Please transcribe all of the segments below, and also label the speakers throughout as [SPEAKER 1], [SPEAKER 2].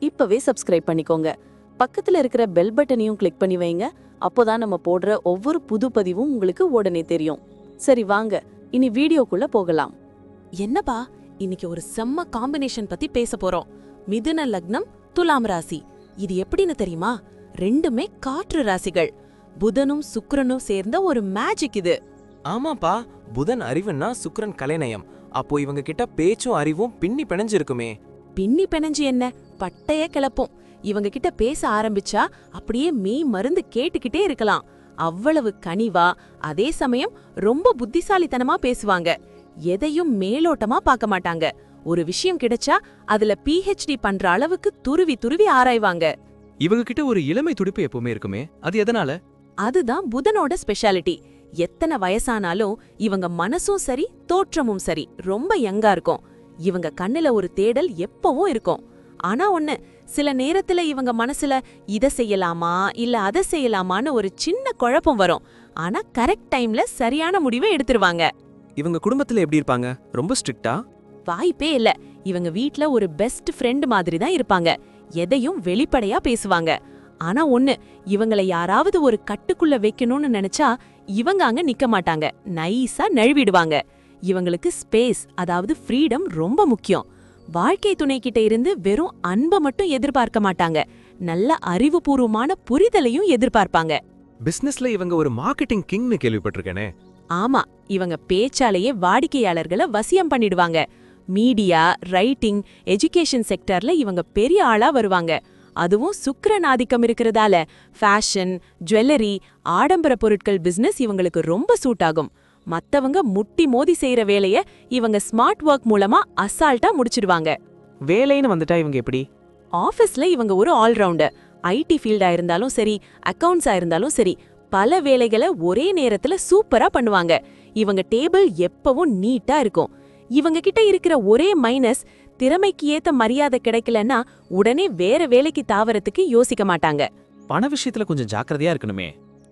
[SPEAKER 1] இப்பவே சப்ஸ்கிரைப் பண்ணிக்கோங்க. பக்கத்துல இருக்கிற பெல் பட்டனையும் கிளிக் பண்ணி வைங்க. அப்போதான் நம்ம போடுற ஒவ்வொரு புது பதிவும் உங்களுக்கு உடனே தெரியும். சரி வாங்க. இனி வீடியோக்குள்ள போகலாம். என்னப்பா இன்னைக்கு ஒரு செம்ம காம்பினேஷன் பத்தி பேச போறோம். மிதுன லக்னம் துலாம் ராசி. இது எப்படின்னு தெரியுமா? ரெண்டுமே காற்று ராசிகள். புதனும் சுக்கிரனும் சேர்ந்த ஒரு மேஜிக் இது.
[SPEAKER 2] ஆமாப்பா புதன் அறிவுன்னா சுக்கிரன் கலைநயம். அப்போ இவங்க கிட்ட பேச்சும் அறிவும் பின்னி பிணைஞ்சிருக்குமே.
[SPEAKER 1] பின்னி பிணைஞ்சு என்ன? பட்டைய கிளப்பும். இவங்க கிட்ட பேச ஆரம்பிச்சா அப்படியே மெய் மருந்து கேட்டுக்கிட்டே இருக்கலாம். அவ்வளவு கனிவா அதே சமயம் ரொம்ப புத்திசாலித்தனமா பேசுவாங்க. எதையும் மேலோட்டமா பார்க்க மாட்டாங்க. ஒரு விஷயம் கிடைச்சா அதுல பிஹெச்டி பண்ற அளவுக்கு துருவி துருவி ஆராய்வாங்க.
[SPEAKER 3] இவங்க கிட்ட ஒரு இளமை துடிப்பு எப்பவுமே இருக்குமே அது எதனால?
[SPEAKER 1] அதுதான் புதனோட ஸ்பெஷாலிட்டி எத்தனை வயசானாலும் இவங்க மனசும் சரி தோற்றமும் சரி ரொம்ப யங்கா இருக்கும். இவங்க கண்ணுல ஒரு தேடல் எப்பவும் இருக்கும். ஆனா ஒண்ணு சில நேரத்துல இவங்க மனசுல இத செய்யலாமா இல்ல அத செய்யலாமான்னு ஒரு சின்ன குழப்பம் வரும். ஆனா கரெக்ட் டைம்ல சரியான முடிவை எடுத்துருவாங்க.
[SPEAKER 2] இவங்க குடும்பத்துல எப்படி இருப்பாங்க? ரொம்ப ஸ்ட்ரிக்ட்டா
[SPEAKER 1] வாய்ப்பே இல்ல. இவங்க வீட்ல ஒரு பெஸ்ட் ஃப்ரெண்ட் மாதிரி தான் இருப்பாங்க. எதையும் வெளிப்படையா பேசுவாங்க. ஆனா ஒண்ணு இவங்கள யாராவது ஒரு கட்டுக்குள்ள வைக்கணும்னு நினைச்சா இவங்க அங்க நிக்க மாட்டாங்க. நைஸா நழுவிடுவாங்க. இவங்களுக்கு ஸ்பேஸ் அதாவது ஃப்ரீடம் ரொம்ப முக்கியம். வாழ்க்கை துணை கிட்ட இருந்து வெறும் அன்பை மட்டும் எதிர்பார்க்க மாட்டாங்க. நல்ல அறிவுபூர்வமான புரிதலையும் எதிர்பார்ப்பாங்க.
[SPEAKER 3] பிசினஸ்ல இவங்க ஒரு மார்க்கெட்டிங் கிங்னு கேள்விப்பட்டிருக்கேனே.
[SPEAKER 1] ஆமா இவங்க பேச்சாலேயே வாடிக்கையாளர்களை வசியம் பண்ணிடுவாங்க. மீடியா ரைட்டிங் எஜுகேஷன் செக்டர்ல இவங்க பெரிய ஆளா வருவாங்க. அதுவும் சுக்கிரன் ஆதிக்கம் இருக்கிறதால. ஃபேஷன் ஜுவல்லரி ஆடம்பர பொருட்கள் பிசினஸ் இவங்களுக்கு ரொம்ப சூட் ஆகும். மத்தவங்க முட்டி மோதி செய்யற வேலைய இவங்க ஸ்மார்ட் ஒர்க் மூலமா அசால்ட்டா முடிச்சிடுவாங்க.
[SPEAKER 2] வேலைன்னு வந்துட்டா இவங்க எப்படி?
[SPEAKER 1] ஆபீஸ்ல இவங்க ஒரு ஆல்ரவுண்டர் ஐடி ஃபீல்டா இருந்தாலும் சரி அக்கவுண்ட்ஸா இருந்தாலும் சரி பல வேலைகளை ஒரே நேரத்துல சூப்பரா பண்ணுவாங்க. இவங்க டேபிள் எப்பவும் நீட்டா இருக்கும். இவங்க கிட்ட இருக்கிற ஒரே மைனஸ் திறமைக்கு ஏத்த மரியாதை கிடைக்கலன்னா உடனே வேற வேலைக்கு தாவறதுக்கு யோசிக்க மாட்டாங்க.
[SPEAKER 3] பண விஷயத்துல கொஞ்சம் ஜாக்கிரதையா இருக்கணுமே.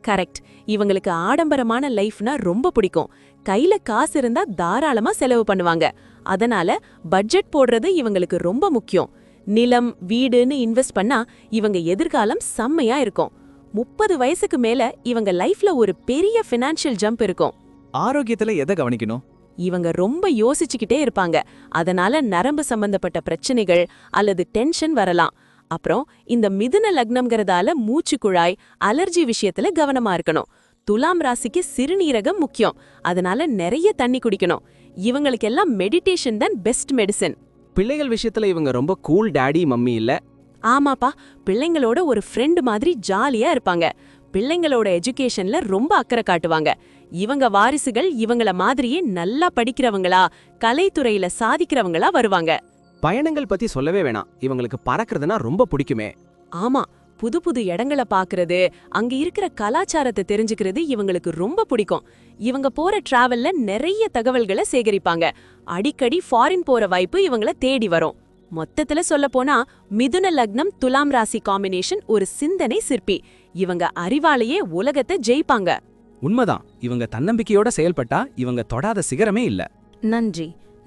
[SPEAKER 1] கரெக்ட் இவங்களுக்கு ஆடம்பரமான லைஃப்னா ரொம்ப பிடிக்கும். கையில காசு இருந்தா தாராளமா செலவு பண்ணுவாங்க. அதனால பட்ஜெட் போடுறது இவங்களுக்கு ரொம்ப முக்கியம். நிலம் வீடுன்னு இன்வெஸ்ட் பண்ணா இவங்க எதிர்காலம் செம்மையா இருக்கும். முப்பது வயசுக்கு மேல இவங்க லைஃப்ல ஒரு பெரிய ஃபினான்ஷியல் ஜம்ப் இருக்கும்.
[SPEAKER 3] ஆரோக்கியத்துல எதை கவனிக்கணும்?
[SPEAKER 1] இவங்க ரொம்ப யோசிச்சுக்கிட்டே இருப்பாங்க. அதனால நரம்பு சம்பந்தப்பட்ட பிரச்சனைகள் அல்லது டென்ஷன் வரலாம். அப்புறம் இந்த மிதுன லக்னம்ங்கிறதால மூச்சு குழாய் அலர்ஜி விஷயத்துல கவனமா இருக்கணும். துலாம் ராசிக்கு சிறுநீரகம் முக்கியம். அதனால நிறைய தண்ணி குடிக்கணும். இவங்களுக்கெல்லாம் மெடிடேஷன் தான் பெஸ்ட் மெடிசன்
[SPEAKER 2] பிள்ளைகள் விஷயத்துல இவங்க ரொம்ப கூல் டாடி மம்மி இல்ல.
[SPEAKER 1] ஆமாப்பா. பிள்ளைங்களோட ஒரு ஃப்ரெண்ட் மாதிரி ஜாலியா இருப்பாங்க. பிள்ளைங்களோட எஜுகேஷன்ல ரொம்ப அக்கறை காட்டுவாங்க. இவங்க வாரிசுகள் இவங்கள மாதிரியே நல்லா படிக்கிறவங்களா கலைத்துறையில சாதிக்கிறவங்களா வருவாங்க.
[SPEAKER 4] பயணங்கள் பத்தி சொல்லவே வேணாம். இவங்களுக்கு பறக்கிறதுனா ரொம்ப பிடிக்குமே.
[SPEAKER 1] ஆமா புது புது இடங்கள பாக்குறது அங்க இருக்கிற கலாச்சாரத்தை தெரிஞ்சுக்கிறது இவங்களுக்கு ரொம்ப பிடிக்கும். இவங்க போற டிராவல்ல நிறைய தகவல்களை சேகரிப்பாங்க. அடிக்கடி ஃபாரின் போற வாய்ப்பு இவங்கள தேடி வரும். மொத்தத்துல சொல்ல போனா மிதுன லக்னம் துலாம் ராசி காம்பினேஷன் ஒரு சிந்தனை சிற்பி. இவங்க அறிவாலேயே உலகத்தை ஜெயிப்பாங்க.
[SPEAKER 2] உண்மைதான். இவங்க தன்னம்பிக்கையோட செயல்பட்டா இவங்க தொடாத சிகரமே இல்ல.
[SPEAKER 5] நன்றி.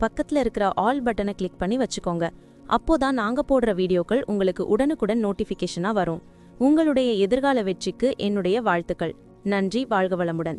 [SPEAKER 5] பக்கத்துல இருக்கிற ஆல் பட்டனை கிளிக் பண்ணி வச்சுக்கோங்க. அப்போதான் நாங்க போடுற வீடியோக்கள் உங்களுக்கு உடனுக்குடன் நோட்டிஃபிகேஷனா வரும். உங்களுடைய எதிர்கால வெற்றிக்கு என்னுடைய வாழ்த்துக்கள். நன்றி வாழ்க வளமுடன்.